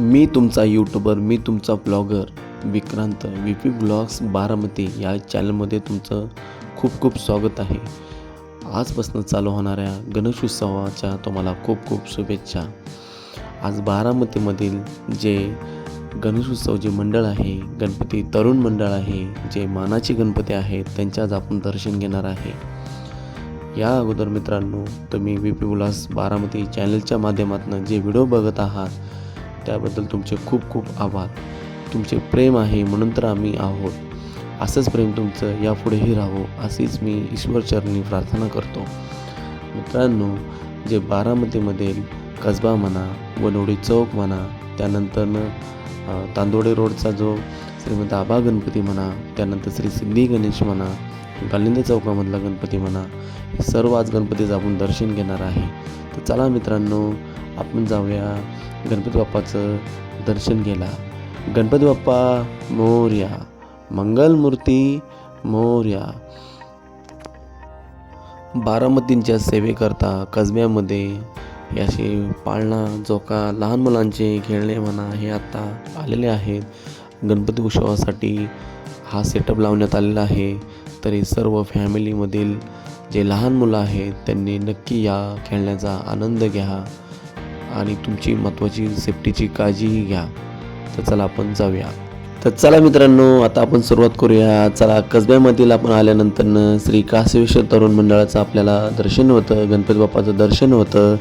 मी तुमचा यूट्यूबर मी तुमचा blogger Vikrant V P blogs Baramati या चॅनलमध्ये तुमचं खूप खूप स्वागत आहे. आजपासून चालू होणाऱ्या गणेशोत्सवाच्या तुम्हाला खूप खूप शुभेच्छा. आज बारामतीमधील जे गणेशोत्सव जे मंडळ आहे गणपती तरुण मंडळ आहे जे मानाचे गणपती आहेत त्यांच्याच आज आपण दर्शन घेणार आहे. या अगोदर मित्रांनो तुम्ही व्ही पी उल्हास बारामती चॅनलच्या माध्यमातून जे व्हिडिओ बघत आहात त्याबद्दल तुमचे खूप खूप आभार. तुमचे प्रेम आहे म्हणून तर आम्ही आहोत. असंच प्रेम तुमचं यापुढेही राहो अशीच मी ईश्वरचरणी प्रार्थना करतो. मित्रांनो जे बारामतीमधील कसबा म्हणा वनोडी चौक म्हणा त्यानंतरनं तांदोडे रोडचा जो श्रीमंत आबा गणपती म्हणा त्यानंतर श्री सिद्धी गणेश म्हणा गालिंद चौकामधला गणपती म्हणा हे सर्व आज गणपतीचं आपण दर्शन घेणार आहे. तर चला मित्रांनो आपण जाऊया गणपती बाप्पाचं दर्शन घ्यायला. गणपती बाप्पा मोर्या. मंगलमूर्ती मोर्या. बारामतींच्या सेवेकरता कसब्यामध्ये हे असे पाळणा जोका लहान मुलांचे खेळणे म्हणा हे आत्ता आलेले आहेत. गणपती उत्सवासाठी हा सेटअप लावण्यात आलेला आहे. तरी सर्व फॅमिलीमधील जे लहान मुलं आहेत त्यांनी नक्की या खेळण्याचा आनंद घ्या. आणि तुमची महत्त्वाची सेफ्टीची काळजीही घ्या. तर चला आपण जाऊया. तर चला मित्रांनो आता आपण सुरुवात करूया. चला कसब्यामधील आपण आल्यानंतर श्री काशवेश्वर तरुण मंडळाचं आपल्याला दर्शन होतं गणपती बाप्पाचं दर्शन होतं.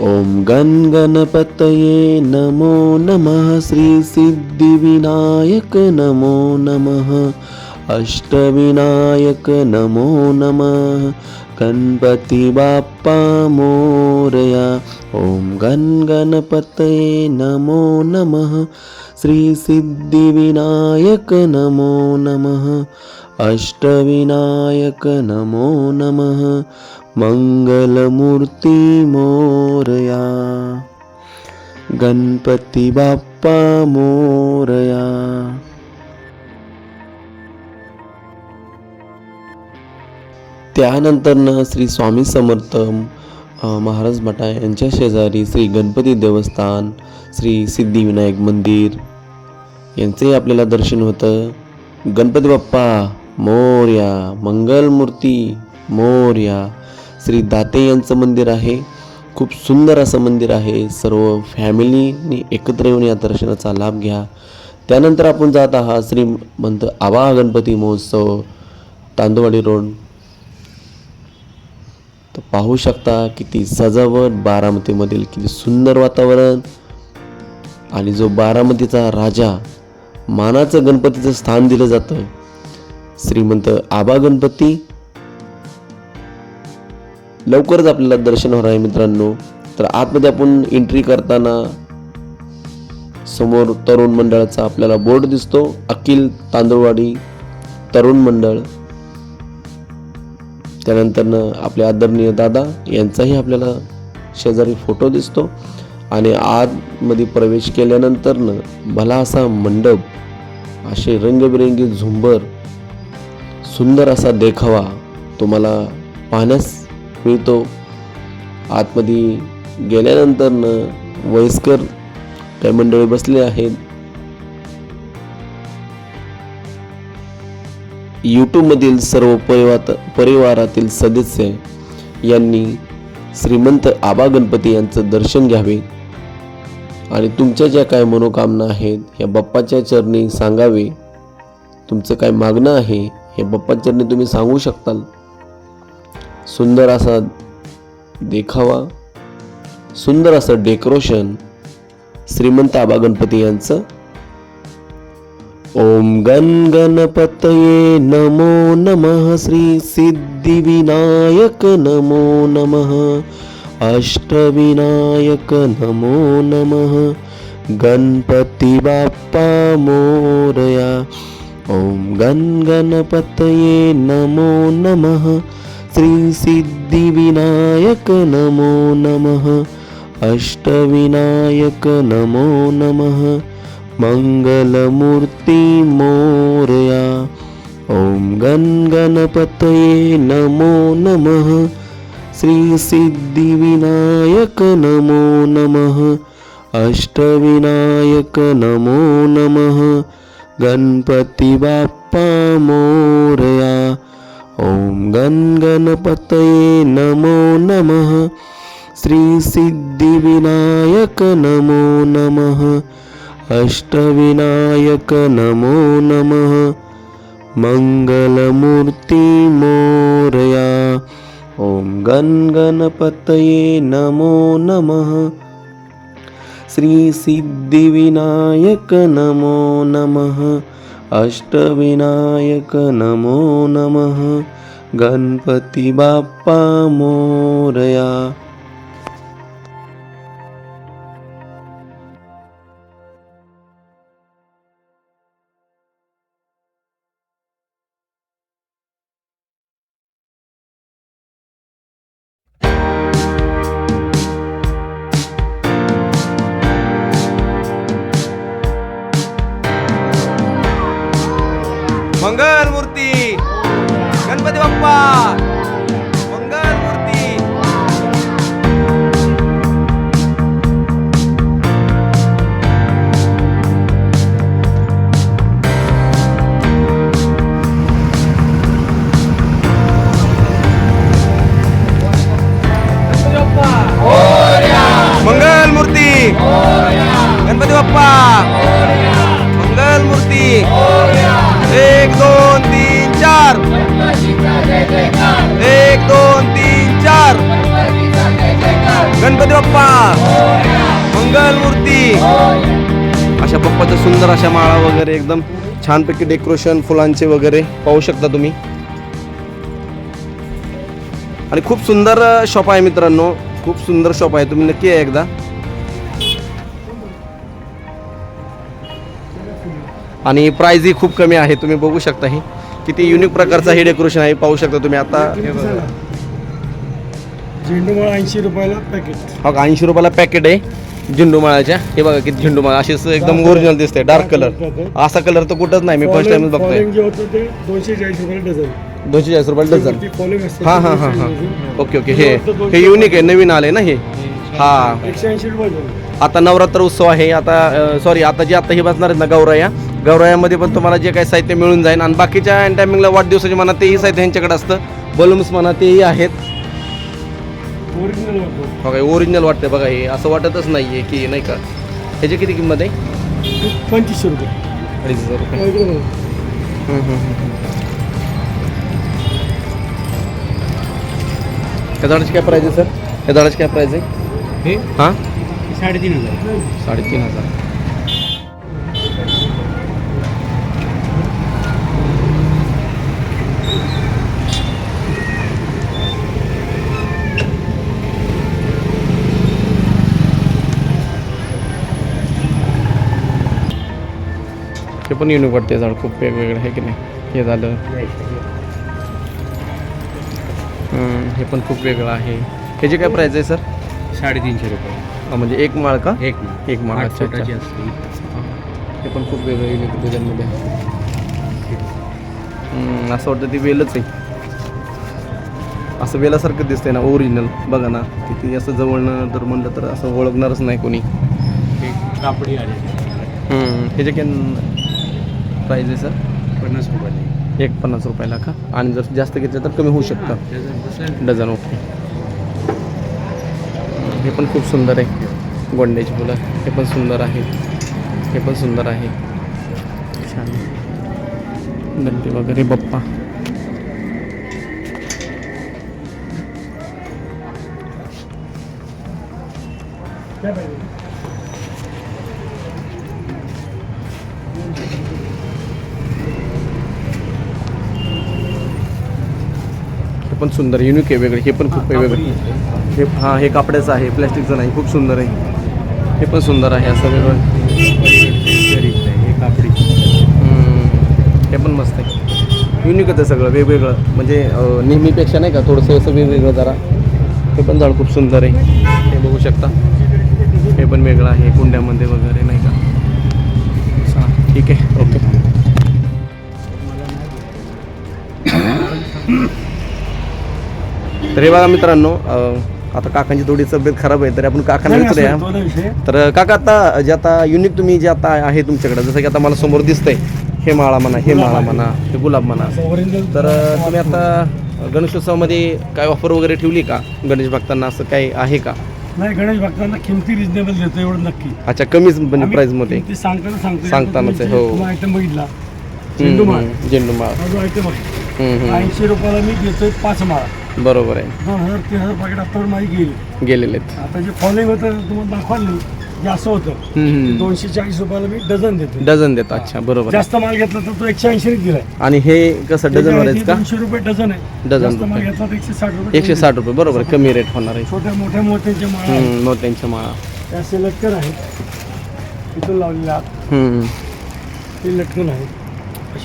ओम गण गणपतये नमो नमः. श्री सिद्धिविनायक नमो नमः. अष्टविनायक नमो नमः. गणपती बाप्पा मोरया. ओम गण गणपतये नमो नमः. श्री सिद्धिविनायक नमो नमः. अष्टविनायक नमो नमः. मंगलमूर्ती मोरया. गणपती बाप्पा मोरया. त्यानंतरनं श्री स्वामी समर्थ महाराज भटा यांच्या शेजारी श्री गणपती देवस्थान श्री सिद्धिविनायक मंदिर यांचंही आपल्याला दर्शन होतं. गणपती बाप्पा मोर्या मंगलमूर्ती मोर्या. श्री दाते यांचं मंदिर आहे. खूप सुंदर असं मंदिर आहे. सर्व फॅमिलीनी एकत्र येऊन या दर्शनाचा लाभ घ्या. त्यानंतर आपण जात आहात म्हणतो आभा गणपती महोत्सव तांदूवाडी रोड. तर पाहू शकता किती सजावट बारामतीमधील किती सुंदर वातावरण. आणि जो बारामतीचा राजा मानाचं गणपतीचं स्थान दिलं जातं श्रीमंत आबा गणपती. लवकरच आपल्याला दर्शन होणार आहे मित्रांनो. तर आतमध्ये आपण एंट्री करताना समोर तरुण मंडळाचा आपल्याला बोर्ड दिसतो. अखिल तांदूळवाडी तरुण मंडळ. त्यानंतरनं आपले आदरणीय दादा यांचाही आपल्याला शेजारी फोटो दिसतो. आणि आतमध्ये प्रवेश केल्यानंतरनं भला असा मंडप असे रंगबिरंगी झुंबर सुंदर असा देखावा तुम्हाला पाहण्यास मिळतो. आतमध्ये गेल्यानंतरनं वयस्कर काही मंडळी बसले आहेत. यूट्यूबमधील सर्व परिवार परिवारातील सदस्य यांनी श्रीमंत आबा गणपती यांचं दर्शन घ्यावे. आणि तुमच्या ज्या काय मनोकामना आहेत या बाप्पाच्या चरणी सांगावे. तुमचं काय मागणं आहे हे बाप्पा चरणी तुम्ही सांगू शकताल. सुंदर असा देखावा. सुंदर असं डेकोरेशन श्रीमंत आबा गणपती यांचं ओम गण गणपतये नमो नमः श्री सिद्धिविनायक नमो नमः अष्टविनायक नमो नमः गणपती बाप्पा मोरया। ओम गण गणपतये नमो नमः श्री सिद्धिविनायक नमो नमः अष्टविनायक नमो नमः। मङ्गलमूर्ति मोरया। ॐ गणपतये नमो नमः। श्रीसिद्धिविनायक नमो नमः। अष्टविनायक नमो नमः। गणपतिबाप्पा मोरया। ॐ गणगणपतये नमो नमः। श्रीसिद्धिविनायक नमो नमः। अष्टविनायक नमो नमः। मङ्गलमूर्ति मोरया। ॐ गण गणपतये नमो नमः। श्री सिद्धिविनायक नमो नमः। अष्टविनायक नमो नमः। गणपती बाप्पा मोरया सुंदर अशा माळा वगैरे एकदम छानपैकी डेकोरेशन फुलांचे वगैरे पाहू शकता तुम्ही. आणि खूप सुंदर शॉप आहे मित्रांनो. खूप सुंदर शॉप आहे. तुम्ही नक्की आहे एकदा. आणि प्राईजही खूप कमी आहे. तुम्ही बघू शकता ही. किती युनिक प्रकारचं हे डेकोरेशन आहे. पाहू शकता तुम्ही आता. हे. झेंडूमाळा ऐंशी रुपयाला पॅकेट हा ऐंशी रुपयाला पॅकेट आहे. झेंडूमाळाच्या. हे बघा किती झेंडूमाळा. असे असं एकदम ओरिजिनल दिसते डार्क कलर असा कलर तर कुठंच नाही. मी फर्स्ट टाइमच बघतोय. दोनशे चाळीस रुपयाला डझन. दोनशे चाळीस हा हा हा हा. ओके ओके हे हे युनिक आहे. नवीन आले ना हे? हा. रुपये. आता नवरात्र उत्सव आहे. आता सॉरी आता जे आता हे बसणार आहेत ना गौराया. गौरायामध्ये पण तुम्हाला जे काही साहित्य मिळून जाईल. आणि बाकीच्या टायमिंगला वाढदिवसाच्या मनात तेही साहित्य यांच्याकडे असतं. बलून्स म्हणा तेही आहेत. बघा ओरिजिनल वाटतं बघा हे. असं वाटतच नाही आहे की नाही का? ह्याची किती किंमत आहे? पंचवीसशे रुपये. अडीच हजार रुपये. हम्म, हम्म, हम्म. त्या झाडाची काय प्राईज आहे सर या झाडाची काय प्राईज आहे? हे? हां? साडेतीन हजार. साडेतीन हजार. हे पण युनिक वाटते झाड खूप वेगवेगळं आहे की नाही? हे झालं. हे पण खूप वेगळं आहे. ह्याची काय प्राईज आहे सर साडेतीनशे रुपये. म्हणजे एक माळ का? एक एक माळ अच्छा हे. पण खूप वेगळं युनिक डिझाईनमध्ये आहे असं वाटतं ती वेलच आहे. असं वेलासारखं दिसतंय ना ओरिजिनल बघा ना किती असं जवळनं जर म्हणलं तर असं ओळखणारच नाही कोणी. कापडी आले. ह्याचे काय प्राईज आहे सर पन्नास रुपये एक. पन्नास रुपयाला का? आणि जर जास्त घेतलं तर कमी होऊ शकतं. Dozen okay. हे पण खूप सुंदर आहे. गोंड्याची फुलं. हे पण सुंदर आहे. हे पण सुंदर आहे. छान. गणपती वगैरे बाप्पा काय पाहिजे हे पण सुंदर युनिक आहे वेगळे. हे पण खूप आहे वेगळं. हे हां हे कापड्याचं आहे प्लॅस्टिकचं नाही खूप सुंदर आहे. हे पण सुंदर आहे असं वेगळं. हे कापडी. हे पण मस्त आहे. युनिकच आहे सगळं वेगवेगळं. म्हणजे नेहमीपेक्षा नाही का थोडंसं असं वेगवेगळं जरा. हे पण झाड खूप सुंदर आहे. हे बघू शकता. हे पण वेगळं आहे कुंड्यामध्ये वगैरे नाही का? ठीक आहे ओके. तर हे बघा मित्रांनो आता काकांची थोडी तब्येत खराब आहे तरी आपण काकांना विचारूया तर काका आता जे आता युनिक तुम्ही जे आता आहे तुमच्याकडे जसं की आता मला समोर दिसतंय हे माळा म्हणा हे माळा म्हणा हे गुलाब म्हणा. तर तुम्ही आता गणेशोत्सवामध्ये काय ऑफर वगैरे ठेवली का? गणेश भक्तांना असं काही आहे का? नाही गणेश भक्तांना किमती रिजनेबल देतो एवढं नक्की. अच्छा कमीच म्हणजे प्राईजमध्ये ते सांगताना सांगतो सांगतानाच आहे, हो. आयटम बघितला. झेंडू माळ झेंडू माळ आयटम आहे. ऐंशी रुपयाला मी देतोय पाच माळा. बरोबर आहे. दोन हजार तीन हजार पाकिट आता माझी गेली. गेलेले आहेत. आता जे फॉलोइंग होतं तुम्हाला दाखवाल जे असं होतं. हम्म. दोनशे चाळीस रुपयाला मी डझन देतो डझन देत. अच्छा बरोबर आहे. जास्त माल घेतला तर तो एकशे ऐंशी दिलाय. आणि हे कसं डझन वर आहेत का? दोनशे रुपये डझन आहे. डझन जास्त माल रुपये. घेतला तर एकशे साठ रुपये एकशे साठ रुपये. बरोबर आहे. कमी रेट होणार आहे. छोट्या मोठ्या मोत्यांच्या माळा आहेत. हम्म, मोत्यांच्या माळा. त्या असे लटकन आहेत. इथून लावलेल्या आत. हम्म. ते लटकन आहेत.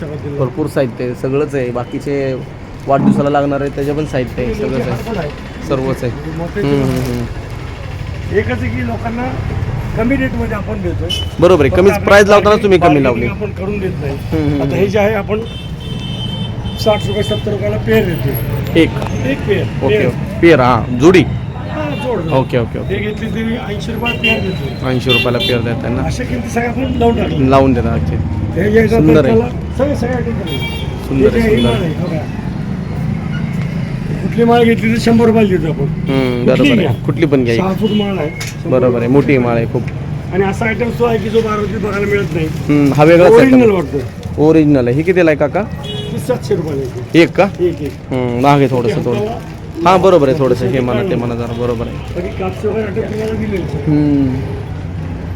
भरपूर साहित्य आहे सगळंच आहे. बाकीचे वाढदिवसाला लागणार आहे त्याचे पण साहित्य आहे सगळंच आहे. सर्वच आहे. हम्म. एकच आहे की लोकांना कमी रेटमध्ये आपण देतोय. बरोबर आहे. कमीच आपल्या प्राइस लावताना तुम्ही कमी लावली. आपण करून देत नाही. आता हे जे आहे आपण साठ रुपये सत्तर रुपयाला पेअर देतो एक. एक पेअर ओके पेर हा जोडी. हा. Okay okay okay. घेतली तरी ऐंशी रुपयाला पेअर देतो ऐंशी रुपयाला पेर देत आहे ना? अशा किमती सगळ्या आपण लावून देतात येतात सुंदर आहे. सुंदर हे आहे, सुंदर. आहे, का? कुठली माळ घेतली तर शंभर रुपयाला देतो आपण. हम्म, कुठली बरोबर आहे कुठली पण घ्या. सहा फूट माळ आहे शंभर बरोबर आहे. मोठी माळ आहे खूप. आणि असा आयटम तो आहे की जो बारावीत बघायला मिळत नाही. हम्म, हा ओरिजिनल आहे. वाटतो ओरिजिनल आहे. हे कितीला आहे काका? ती सातशे रुपयाला येते. एक का? एक एक. हम्म, महाग आहे थोडंसं थोडं. हाँ बरोबर आहे थोडंसं. हे म्हणा ते म्हणा जरा बरोबर आहे. बाकी कापसे वगैरे आयटम तुम्हाला दिलेले आहेत. हम्म,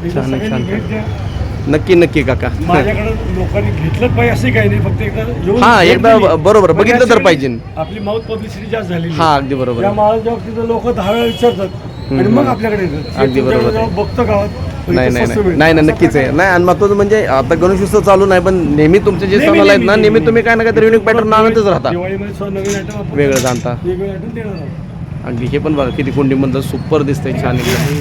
एकदा छान आहे, सगळ्यांनी छान. भेट द्या. नक्की नक्की काका. माझ्याकडे लोकांनी घेतलंच पाहिजे असे काही नाही फक्त एकदा हा, एकदा. बरोबर, बघितलं तर पाहिजे. आपली माउथ पब्लिसिटी जास्त झालेली हा अगदी बरोबर. या लोक दहा वेळा विचारतात. आणि मग आपल्याकडे येतात. अगदी बरोबर. बघतो गावात. नाही नाही नाही. असं नक्कीच आहे. नाही. आणि महत्वाचं म्हणजे आता गणेश उत्सव चालू नाही पण नेहमी तुमचे जे सण आहेत ना नेहमी. तुम्ही काय ना काहीतरी युनिक पॅटर्न आणतच राहता. वेगळं जाणता. अगदी हे पण बघा किती कोंडी म्हणतात सुपर दिसतंय छान एकदम.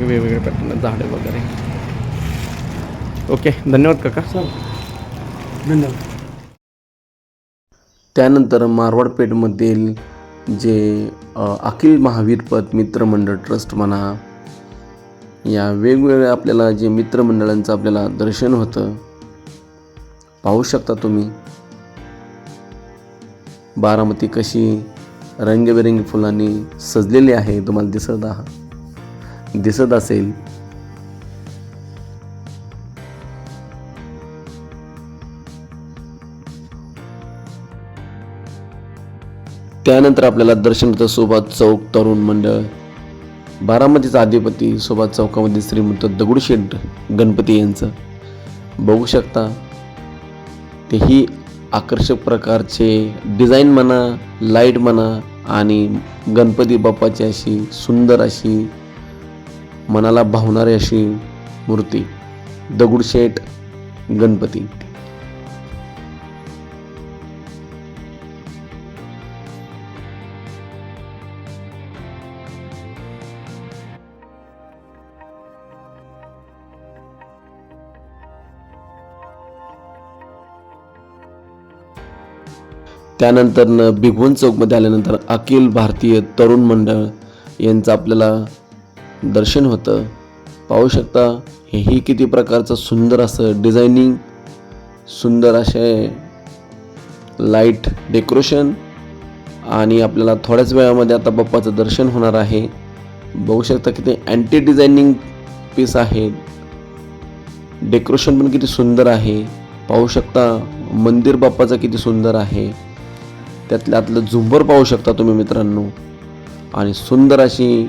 हम्म. इथं लावली बाहेर लावली पण लावली. सगळे वेगवेगळे पॅटर्न झाडे वगैरे ओके धन्यवाद काका चल धन्यवाद त्यानंतर मारवाडपेठमधील जे अ, अखिल महावीर पद मित्रमंडळ ट्रस्ट म्हणा या वेगवेगळ्या आपल्याला जे मित्रमंडळांचं आपल्याला दर्शन होतं पाहू शकता तुम्ही बारामती कशी रंगीबेरंगी फुलांनी सजलेली आहे तुम्हाला दिसत आहात दिसत असेल. त्यानंतर आपल्याला दर्शन होतं सोबत चौक तरुण मंडळ बारामतीचा अधिपती सोबत चौकामध्ये श्रीमंत दगडूशेठ गणपती यांचं. बघू शकता तेही आकर्षक प्रकारचे डिझाईन म्हणा लाइट म्हणा आणि गणपती बाप्पाची अशी सुंदर अशी मनाला भावणारी अशी मूर्ती दगडूशेठ गणपती. त्यानंतर न भिगवण चौकमध्ये आल्यानंतर अखिल भारतीय तरुण मंडळ यांचा आपल्याला दर्शन होतं. पाहू शकता हेही किती प्रकारचं सुंदर असं डिझायनिंग सुंदर असे लाइट डेकोरेशन आणि आपल्याला थोड्याच वेळामध्ये आता बाप्पाचं दर्शन होणार आहे. बघू शकता किती अँटी डिझायनिंग पीस आहेत डेकोरेशन पण किती सुंदर आहे. पाहू शकता मंदिर बाप्पाचं किती सुंदर आहे. त्यातल्या आतलं झुंबर पाहू शकता तुम्ही मित्रांनो. आणि सुंदर अशी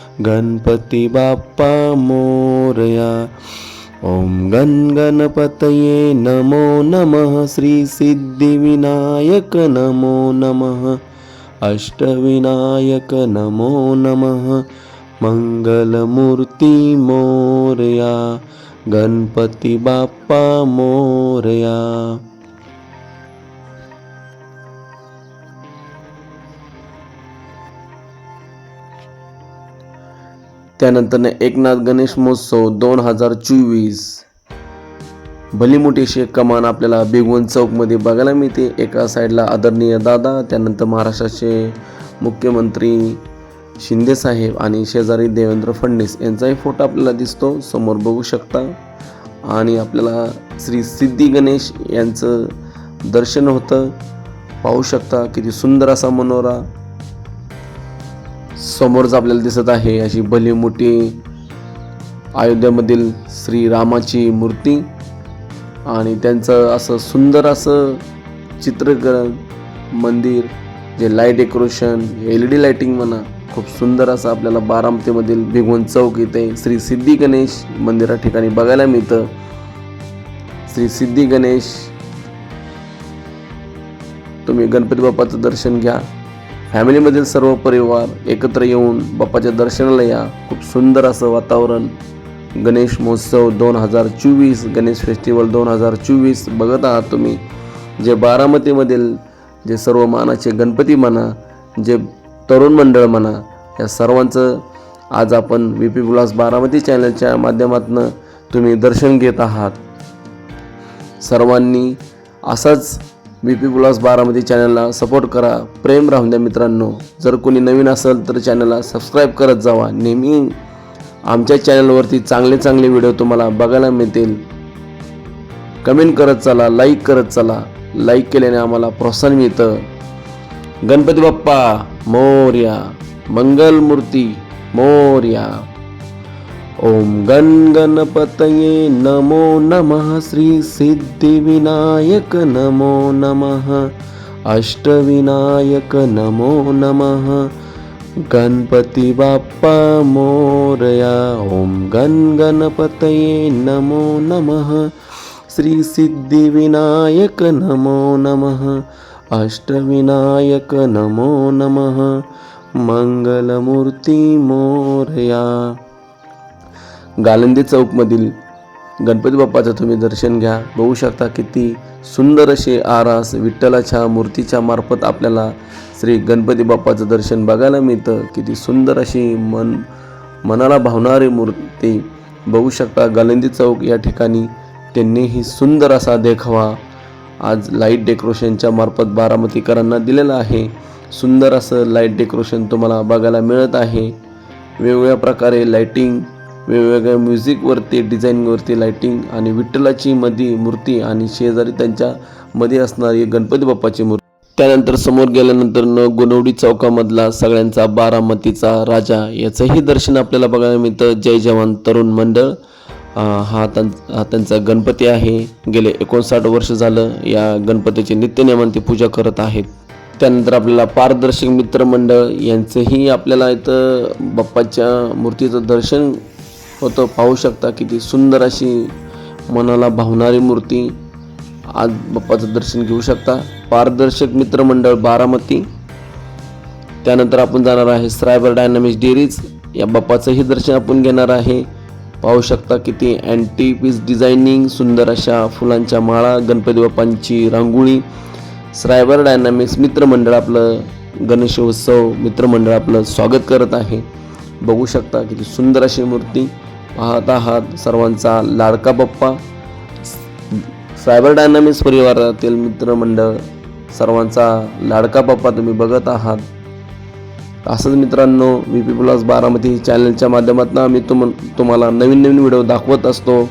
गणपती बाप्पा मोरया ॐ गण गणपतये नमो नमः श्रीसिद्धिविनायक नमो नमः अष्टविनायक नमो नमः मंगलमूर्ती मोरया गणपती बाप्पा मोरया त्यानंतर एकनाथ गणेश महोत्सव दोन हजार चोवीस. भली मोठी अशी कमान आपल्याला बेगवन चौकमध्ये बघायला मिळते. एका साईडला आदरणीय दादा त्यानंतर महाराष्ट्राचे मुख्यमंत्री शिंदे साहेब आणि शेजारी देवेंद्र फडणवीस यांचाही फोटो आपल्याला दिसतो. समोर बघू शकता. आणि आपल्याला श्री सिद्धी गणेश यांचं दर्शन होतं. पाहू शकता किती सुंदर असा मनोरा समोरच आपल्याला दिसत आहे अशी भली मोठी अयोध्यामधील श्रीरामाची मूर्ती. आणि त्यांचं असं सुंदर असं चित्रकरण मंदिर जे light decoration L E D lighting म्हणा खूप सुंदर असं आपल्याला बारामतीमधील भिगवण चौक इथे श्री सिद्धी गणेश मंदिरा ठिकाणी बघायला मिळतं. श्री सिद्धी गणेश तुम्ही गणपती बाप्पाचं दर्शन घ्या. फॅमिलीमधील सर्व परिवार एकत्र येऊन बाप्पाच्या दर्शनाला या. खूप सुंदर असं वातावरण. गणेश महोत्सव दोन हजार चोवीस गणेश फेस्टिवल दोन हजार चोवीस बघत आहात तुम्ही. जे बारामतीमधील जे सर्व मानाचे गणपती म्हणा जे तरुण मंडळ म्हणा या सर्वांचं आज आपण व्ही पी ब्लॉग्स बारामती चॅनलच्या माध्यमातून तुम्ही दर्शन घेत आहात. सर्वांनी असाच बी पी ब्लॉग्स बारामती चॅनलला सपोर्ट करा. प्रेम राहून द्या मित्रांनो. जर कोणी नवीन असेल तर चॅनलला सबस्क्राईब करत जावा. नेहमी आमच्या चॅनलवरती चांगले चांगले व्हिडिओ तुम्हाला बघायला मिळतील. कमेंट करत चला लाईक करत चला. लाईक केल्याने आम्हाला प्रोत्साहन मिळतं. गणपती बाप्पा मोर्या. मंगलमूर्ती मोर्या. ओम गण गणपतये नमो नमः श्री सिद्धिविनायक नमो नमः अष्टविनायक नमो नमः गणपती बाप्पा मोरया ओम गण गणपतये नमो नमः श्री सिद्धिविनायक नमो नमः अष्टविनायक नमो नमः मंगलमूर्ती मोरया गालंदी चौकमधील गणपती बाप्पाचं तुम्ही दर्शन घ्या. बघू शकता किती सुंदर असे आरास विठ्ठलाच्या मूर्तीच्या मार्फत आपल्याला श्री गणपती बाप्पाचं दर्शन बघायला मिळतं. किती सुंदर अशी मन मनाला भावणारी मूर्ती. बघू शकता गालंदी चौक या ठिकाणी त्यांनीही सुंदर असा देखावा. आज लाइट डेकोरेशनच्या मार्फत बारामतीकरांना दिलेला आहे. सुंदर असं लाइट डेकोरेशन तुम्हाला बघायला मिळत आहे. वेगवेगळ्या प्रकारे लाईटिंग वेगवेगळ्या म्युझिकवरती डिझाईनवरती लाईटिंग आणि विठ्ठलाची मधी मूर्ती आणि शेजारी त्यांच्या मध्ये असणारी गणपती बाप्पाची मूर्ती. त्यानंतर समोर गेल्यानंतर न गुणवडी चौकामधला सगळ्यांचा बारामतीचा राजा याचंही दर्शन आपल्याला बघायला मिळतं. जय जवान तरुण मंडळ हा त्यां हा त्यांचा गणपती आहे. गेले एकोणसाठ वर्ष झालं या गणपतीची नित्यनियमांती पूजा करत आहेत. त्यानंतर आपल्याला पारदर्शक मित्रमंडळ यांचंही आपल्याला इथं बाप्पाच्या मूर्तीचं दर्शन होतं. पाहू शकता किती सुंदर अशी मनाला भावणारी मूर्ती आज बाप्पाचं दर्शन घेऊ शकता. पारदर्शक मित्रमंडळ बारामती. त्यानंतर आपण जाणार आहे स्रायबर डायनामिक्स डेअरीज या बाप्पाचंही दर्शन आपण घेणार आहे. पाहू शकता किती अँटी पीस डिझायनिंग सुंदर अशा फुलांच्या माळा गणपती बाप्पांची रांगोळी. स्रायबर डायनामिक्स मित्रमंडळ आपलं गणेशोत्सव मित्रमंडळ आपलं स्वागत करत आहे. बघू शकता किती सुंदर अशी मूर्ती. पाहत आहात सर्वांचा लाडका पप्पा. सायबर डायनामिक्स परिवारातील मित्रमंडळ सर्वांचा लाडका बाप्पा तुम्ही बघत आहात. असंच मित्रांनो व्ही पी प्लस बारामती चॅनलच्या माध्यमातून आम्ही तुम तुम्हाला नवीन नवीन व्हिडिओ दाखवत असतो.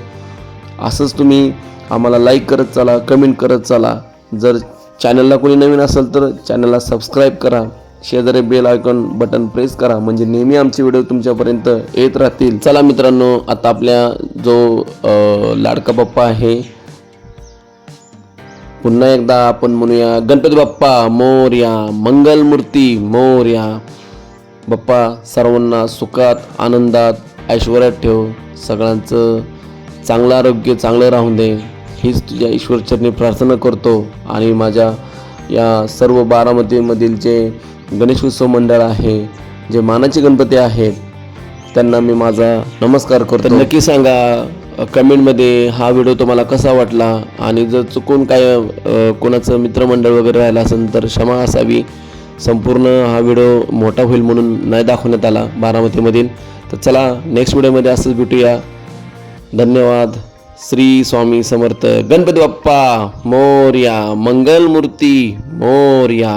असंच तुम्ही आम्हाला लाईक करत चला कमेंट करत चला. जर चॅनलला कोणी नवीन असेल तर चॅनलला सबस्क्राईब करा. शेजारी बेल आयकॉन बटन प्रेस करा. म्हणजे नेहमी आमचे व्हिडिओ तुमच्यापर्यंत येत राहतील. चला मित्रांनो आता आपल्या जो लाडका बाप्पा आहे पुन्हा एकदा आपण म्हणूया गणपती बाप्पा मोर्या मंगलमूर्ती मोर्या. बाप्पा सर्वांना सुखात आनंदात ऐश्वर्यात ठेव. सगळ्यांचं चांगलं आरोग्य चांगलं राहून दे. हीच तुझ्या ईश्वरचरणी प्रार्थना करतो. आणि माझ्या या सर्व बारामतीमधील जे गणेश उत्सव मंडळ आहे जे मानाचे गणपती आहेत त्यांना मी माझा नमस्कार करतो. नक्की सांगा कमेंटमध्ये हा व्हिडिओ तुम्हाला कसा वाटला? आणि जर चुकून काय कोणाचं मित्रमंडळ वगैरे राहिलं असेल तर क्षमा असावी. संपूर्ण हा व्हिडिओ मोठा होईल म्हणून नाही दाखवण्यात आला बारामतीमधील. तर चला नेक्स्ट व्हिडिओमध्ये असंच भेटूया. धन्यवाद. श्री स्वामी समर्थ. गणपती बाप्पा मोर्या. मंगलमूर्ती मोर्या.